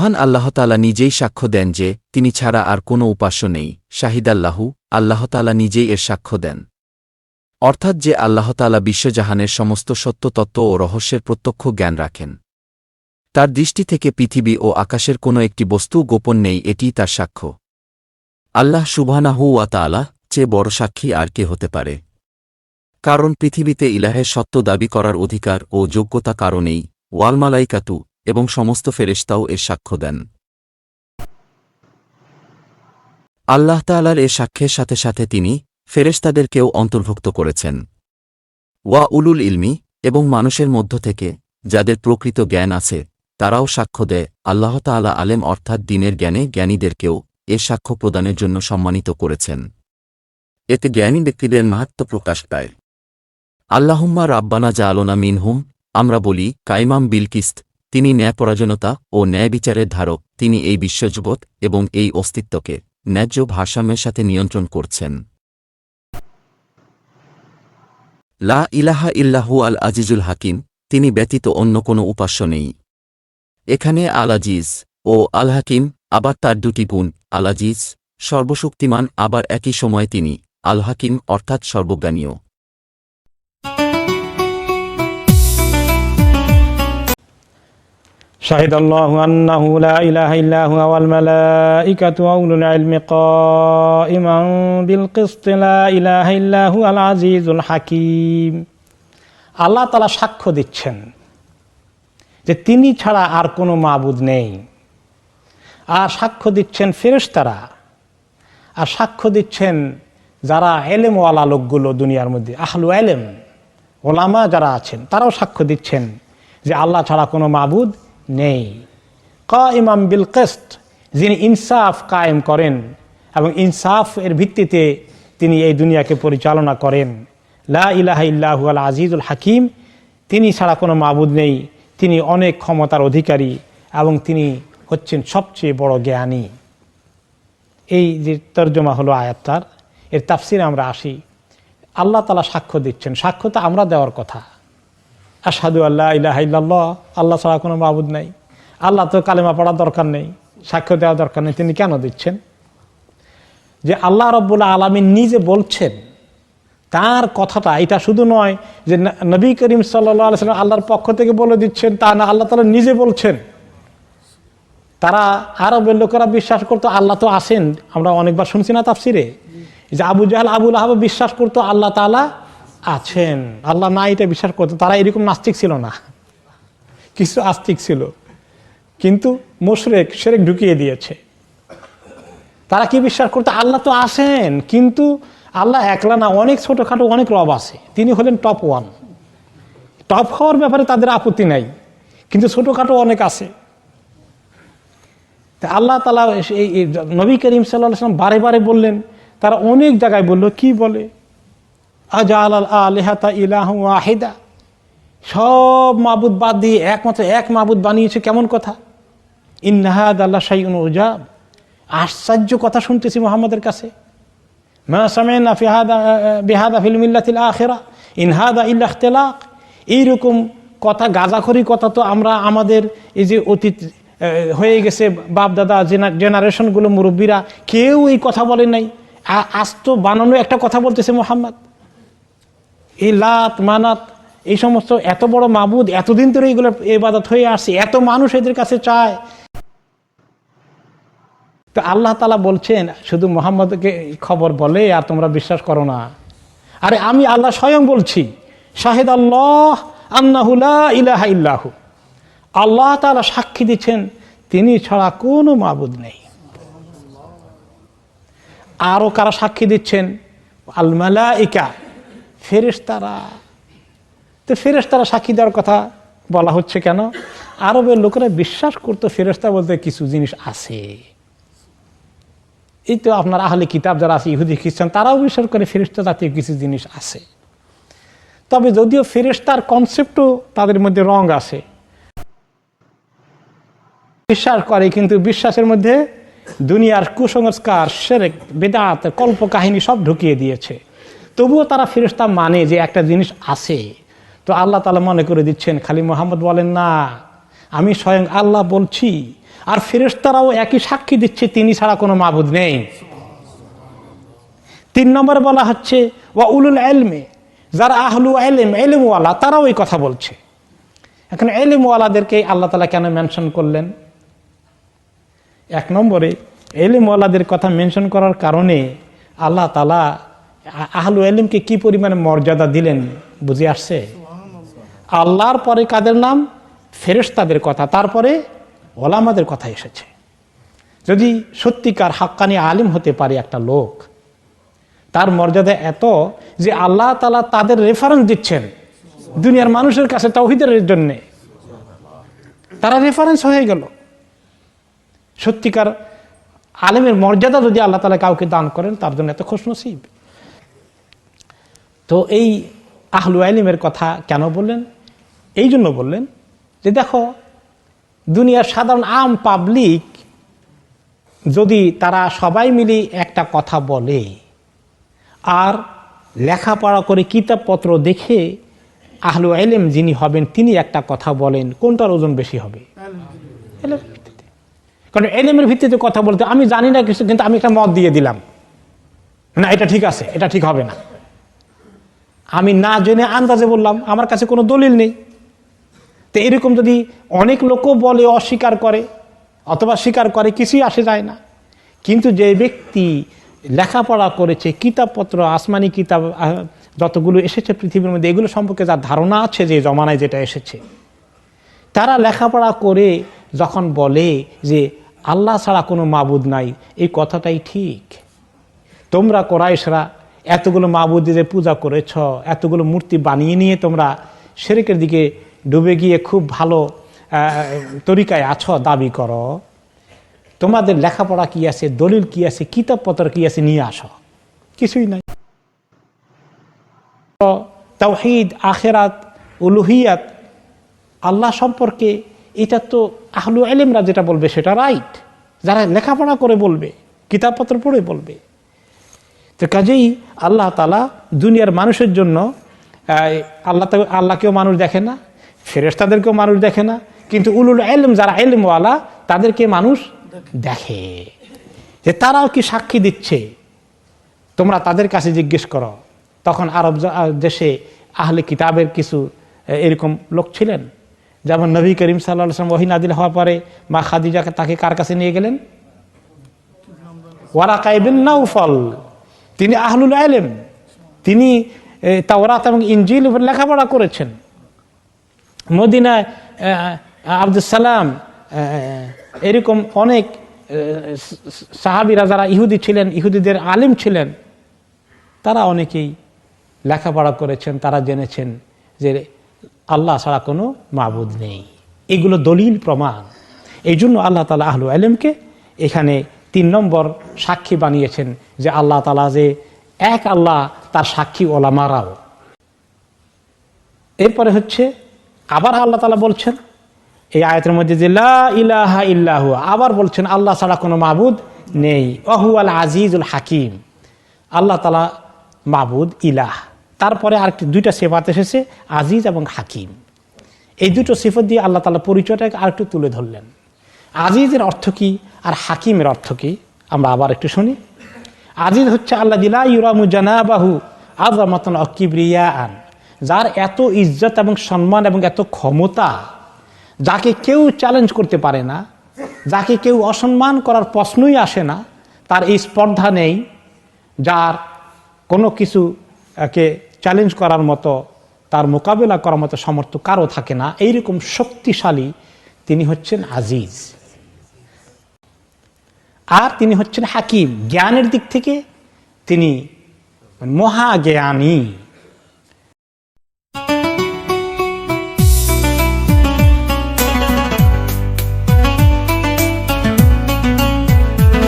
মহান আল্লাহতালা নিজেই সাক্ষ্য দেন যে, তিনি ছাড়া আর কোনো উপাস্য নেই। শাহিদাল্লাহু আল্লাহতালা নিজেই এর সাক্ষ্য দেন। অর্থাৎ যে আল্লাহতালা বিশ্বজাহানের সমস্ত সত্য, তত্ত্ব ও রহস্যের প্রত্যক্ষ জ্ঞান রাখেন। তার দৃষ্টি থেকে পৃথিবী ও আকাশের কোনো একটি বস্তু গোপন নেই এটিই তার সাক্ষ্য। আল্লাহ সুবহানাহু ওয়া তাআলা চেয়ে বড় সাক্ষী আর কে হতে পারে? কারণ পৃথিবীতে ইলাহের সত্য দাবি করার অধিকার ও যোগ্যতা কারণেই ওয়ালমালাইকাতু এবং সমস্ত ফেরেশতাও এর সাক্ষ্য দেন। আল্লাহ তাআলার এ সাক্ষ্যের সাথে সাথে তিনি ফেরেশতাদেরকেও অন্তর্ভুক্ত করেছেন। ওয়া উলুল ইলমি এবং মানুষের মধ্য থেকে যাদের প্রকৃত জ্ঞান আছে, তারাও সাক্ষ্য দেয়, আল্লাহ তাআলা আলেম অর্থাৎ দিনের জ্ঞানে জ্ঞানীদেরকেও এ সাক্ষ্য প্রদানের জন্য সম্মানিত করেছেন। এতে জ্ঞানী ব্যক্তিদের মাহাত্ম প্রকাশ পায়। আল্লাহুম্মা রাব্বানা জাআলোনা মিনহুম, আমরা বলি কাইমাম বিলকিস্ত তিনি ন্যায়পরাজনতা ও ন্যায় বিচারের ধারক। তিনি এই বিশ্বজগৎ এবং এই অস্তিত্বকে ন্যায্য ভারসাম্যের সাথে নিয়ন্ত্রণ করছেন। লা ইলাহা ইল্লাহু আল আজিজুল হাকিম। তিনি ব্যতীত অন্য কোনো উপাস্য নেই। এখানে আল আজিজ ও আল হাকিম আবার তার দুটি গুণ আল আজিজ সর্বশক্তিমান, আবার একই সময়ে তিনি আল হাকিম অর্থাৎ সর্বজ্ঞানীয় شهد الله أنه لا إله إلا هو والملائكة وأولو العلم قائما بالقسط لا إله إلا هو العزيز الحكيم আল্লাহ তালা সাক্ষ্য দিচ্ছেন যে তিনি ছাড়া আর কোনো মাবুদ নেই আর সাক্ষ্য দিচ্ছেন ফেরেশতারা আর সাক্ষ্য দিচ্ছেন যারা এলেমওয়ালা লোকগুলো দুনিয়ার মধ্যে আহলু এলেম ওলামা যারা আছেন তারাও সাক্ষ্য দিচ্ছেন যে আল্লাহ ছাড়া কোনো মাবুদ নেই। ক ইমাম বিল কেস্ট যিনি ইনসাফ কায়েম করেন এবং ইনসাফ এর ভিত্তিতে তিনি এই দুনিয়াকে পরিচালনা করেন। লা ইলাহা ইল্লাহু আল আজিজুল হাকিম, তিনি ছাড়া কোনো মাবুদ নেই। তিনি অনেক ক্ষমতার অধিকারী এবং তিনি হচ্ছেন সবচেয়ে বড় জ্ঞানী। এই যে তর্জমা হলো আয়াত্তার এর তাফসিরে আমরা আসি। আল্লাহ তালা সাক্ষ্য দিচ্ছেন। সাক্ষ্য তো আমরা দেওয়ার কথা। আসাদু আল্লাহ ইলাহ ইল্লাল্লাহ, আল্লাহ ছাড়া কোনো মাবুদ নাই। আল্লাহ তো কালেমা পড়ার দরকার নেই, সাক্ষ্য দেওয়ার দরকার নেই, তিনি কেন দিচ্ছেন? যে আল্লাহ রব্বুল্লাহ আলমিন নিজে বলছেন, তার কথাটা, এটা শুধু নয় যে নবী করিম সাল্লাহ সাল্লাম আল্লাহর পক্ষ থেকে বলে দিচ্ছেন, তা না, আল্লাহ তালা নিজে বলছেন। তারা আরবের লোকেরা বিশ্বাস করতো আল্লাহ তো আসেন আমরা অনেকবার শুনছি না তাফসিরে। যে আবু জাহাল আবুল আহাব বিশ্বাস করতো আল্লাহ তালা আছেন। আল্লাহ না এটা বিশ্বাস করতো তারা এরকম নাস্তিক ছিল না। কিছু আস্তিক ছিল। কিন্তু মোশরেক সেরেক ঢুকিয়ে দিয়েছে। তারা কি বিশ্বাস করতো আল্লাহ তো আসেন কিন্তু আল্লাহ একলা না, অনেক ছোটোখাটো অনেক রব আছে। তিনি হলেন টপ ওয়ান টপ হওয়ার ব্যাপারে তাদের আপত্তি নাই। কিন্তু ছোটোখাটো অনেক আছে। তা আল্লাহ তালা এই নবী করিম সাল্লাহ সাল্লাম বারে বারে বললেন, তারা অনেক জায়গায় বলল, কি বলে? আজা আল আলেহাতা ইলাহ ওয়াহিদা। সব মাবুদ বাদ দিয়ে একমাত্র এক মাবুদ বানিয়েছে কেমন কথা? ইন্নাহাদ আল্লাহ সাইন উজাব। আশ্চর্য কথা শুনতেছি মোহাম্মদের কাছে। আখেরা। ইনহাদা ইল্লাহ তেলাক এইরকম কথা, গাজাখরি কথা তো আমরা, আমাদের এই যে অতীত হয়ে গেছে বাপ দাদা জেনারেশনগুলো মুরব্বীরা, কেউ এই কথা বলে নাই। আজ তো বানানো একটা কথা বলতেছে মোহাম্মদ। এই লাত, মানাত, এই সমস্ত এত বড় মাবুদ, এতদিন ধরে এগুলো এবাদত হয়ে আসছে, এত মানুষ এদের কাছে চায়। তো আল্লাহ তালা বলছেন, শুধু মোহাম্মদকে খবর বলে আর তোমরা বিশ্বাস করো না। আরে আমি আল্লাহ স্বয়ং বলছি, শাহেদ আল্লাহ আন্নাহুলা ইলাহা ইল্লাহু। আল্লাহ তালা সাক্ষী দিচ্ছেন, তিনি ছাড়া কোনো মাবুদ নেই। আরও কারা সাক্ষী দিচ্ছেন? আল মালাইকা। ফেরেশতারা। তো ফেরেশতারা সাক্ষী দেওয়ার কথা বলা হচ্ছে কেন? আরবের লোকেরা বিশ্বাস করতো ফেরেশতা বলতে কিছু জিনিস আছে। এই তো আপনার আহলে কিতাব যারা আছে, ইহুদি, খ্রিস্টান, তারাও বিশ্বাস করে ফেরিস্তা জাতীয় কিছু জিনিস আছে। তবে যদিও ফেরিস্তার কনসেপ্টও তাদের মধ্যে রং আছে। বিশ্বাস করে, কিন্তু বিশ্বাসের মধ্যে দুনিয়ার কুসংস্কার, সেরেক, বেদাত কল্প কাহিনী সব ঢুকিয়ে দিয়েছে। তবুও তারা ফেরিস্তা মানে যে একটা জিনিস আছে। তো আল্লাহ তালা মনে করে দিচ্ছেন, খালি মোহাম্মদ বলেন না, আমি স্বয়ং আল্লাহ বলছি, আর ফেরেশতারাও একই সাক্ষী দিচ্ছে, তিনি ছাড়া কোনো মাবুদ নেই। তিন নম্বরে বলা হচ্ছে, ওয়া উলুল এলমে যারা আহলু এলেম এলেমওয়ালা তারাও এই কথা বলছে। এখন এলেমওয়ালাদেরকে আল্লাহ তালা কেন মেনশন করলেন? এক নম্বরে এলিমওয়ালাদের কথা মেনশন করার কারণে আল্লাহ তালা আহলু এলিমকে কি পরিমাণে মর্যাদা দিলেন বুঝে আসছে? আল্লাহর পরে কাদের নাম? ফেরেশতাদের কথা। তারপরে ওলামাদের কথা এসেছে। যদি সত্যিকার হাক্কানি আলিম হতে পারে একটা লোক, তার মর্যাদা এত যে আল্লাহ তালা তাদের রেফারেন্স দিচ্ছেন দুনিয়ার মানুষের কাছে তৌহিদের জন্যে। তারা রেফারেন্স হয়ে গেল। সত্যিকার আলেমের মর্যাদা যদি আল্লাহ তালা কাউকে দান করেন, তার জন্য এত খুশ নসিব তো এই আহলু আলিমের কথা কেন বললেন? এই জন্য বললেন যে দেখো, দুনিয়ার সাধারণ আম পাবলিক যদি তারা সবাই মিলে একটা কথা বলে আর লেখাপড়া করে কিতাবপত্র দেখে আহলু আলেম যিনি হবেন, তিনি একটা কথা বলেন, কোনটার ওজন বেশি হবে? কারণ এলেমের ভিত্তিতে কথা বলতে, আমি জানি না কিছু, কিন্তু আমি একটা মত দিয়ে দিলাম। না, এটা ঠিক আছে, এটা ঠিক হবে না। আমি না জেনে আন্দাজে বললাম, আমার কাছে কোনো দলিল নেই। তো এরকম যদি অনেক লোকও বলে অস্বীকার করে, অথবা স্বীকার করে, কিছুই আসে যায় না। কিন্তু যে ব্যক্তি লেখাপড়া করেছে, কিতাবপত্র, আসমানি কিতাব যতগুলো এসেছে পৃথিবীর মধ্যে, এগুলো সম্পর্কে যার ধারণা আছে যে জমানায় যেটা এসেছে, তারা লেখাপড়া করে যখন বলে যে আল্লাহ ছাড়া কোনো মাবুদ নাই, এই কথাটাই ঠিক। তোমরা কোরাইশরা এতগুলো মাবুদের পূজা করেছ, এতগুলো মূর্তি বানিয়ে নিয়ে তোমরা শেরেকের দিকে ডুবে গিয়ে খুব ভালো তরিকায় আছো, দাবি করো। তোমাদের লেখাপড়া কি আছে, দলিল কি আছে, কিতাবপত্র কি আছে নিয়ে আসো। কিছুই নাই। তাওহিদ আখেরাত, উলুহিয়াত, আল্লাহ সম্পর্কে এটা তো আহলু এলেমরা যেটা বলবে সেটা রাইট যারা লেখাপড়া করে বলবে, কিতাবপত্র পড়ে বলবে। তো কাজেই আল্লাহ তালা দুনিয়ার মানুষের জন্য আল্লাহ আল্লাহকেও মানুষ দেখে না, ফেরেশতাদেরকেও মানুষ দেখে না, কিন্তু উলুল এলম যারা এলমওয়ালা তাদেরকে মানুষ দেখে। যে তারাও কি সাক্ষী দিচ্ছে? তোমরা তাদের কাছে জিজ্ঞেস করো। তখন আরব দেশে আহলে কিতাবের কিছু এরকম লোক ছিলেন। যেমন নবী করিম সাল্লাহ সাল্লাম ওহিন আদিল হওয়ার পরে মা খাদিজাকে তাকে কার কাছে নিয়ে গেলেন? ইবিন নাউফল তিনি আহলুল আলেম তিনি তাওরাত এবং ইঞ্জিল উপর লেখাপড়া করেছেন। মদিনায় আব্দুল সালাম এরকম অনেক সাহাবিরা যারা ইহুদি ছিলেন, ইহুদিদের আলিম ছিলেন, তারা অনেকেই লেখাপড়া করেছেন, তারা জেনেছেন যে আল্লাহ ছাড়া কোনো মাবুদ নেই। এগুলো দলিল প্রমাণ। এই জন্য আল্লাহ তালা আহলু আলমকে এখানে তিন নম্বর সাক্ষী বানিয়েছেন যে আল্লাহ তালা যে এক আল্লাহ তার সাক্ষী ওলামারাও। এরপরে হচ্ছে আবার আল্লাহ তালা বলছেন, এই আয়তের মধ্যে যে ইলাহা ইল্লাহু আবার বলছেন আল্লাহ ছাড়া কোনো মাবুদ নেই। অহু আল আজিজুল হাকিম। আল্লাহ তালা মাবুদ ইলাহ। তারপরে আরেকটি দুইটা সেফাত এসেছে, আজিজ এবং হাকিম। এই দুটো সিফত দিয়ে আল্লাহ তালা পরিচয়টাকে আরেকটু তুলে ধরলেন। আজিজের অর্থ কি? আর হাকিমের অর্থ কি? আমরা আবার একটু শুনি। আজিজ হচ্ছে আল্লাহ দিলা ইউরামু জানাবাহু আজমাতন অকিবরিয়া আন যার এত ইজ্জত এবং সম্মান এবং এত ক্ষমতা, যাকে কেউ চ্যালেঞ্জ করতে পারে না, যাকে কেউ অসম্মান করার প্রশ্নই আসে না, তার এই স্পর্ধা নেই, যার কোনো কিছু কে চ্যালেঞ্জ করার মতো, তার মোকাবেলা করার মতো সামর্থ্য কারও থাকে না। এইরকম শক্তিশালী তিনি হচ্ছেন আজিজ। আর তিনি হচ্ছেন হাকিম। জ্ঞানের দিক থেকে তিনি মহাজ্ঞানী।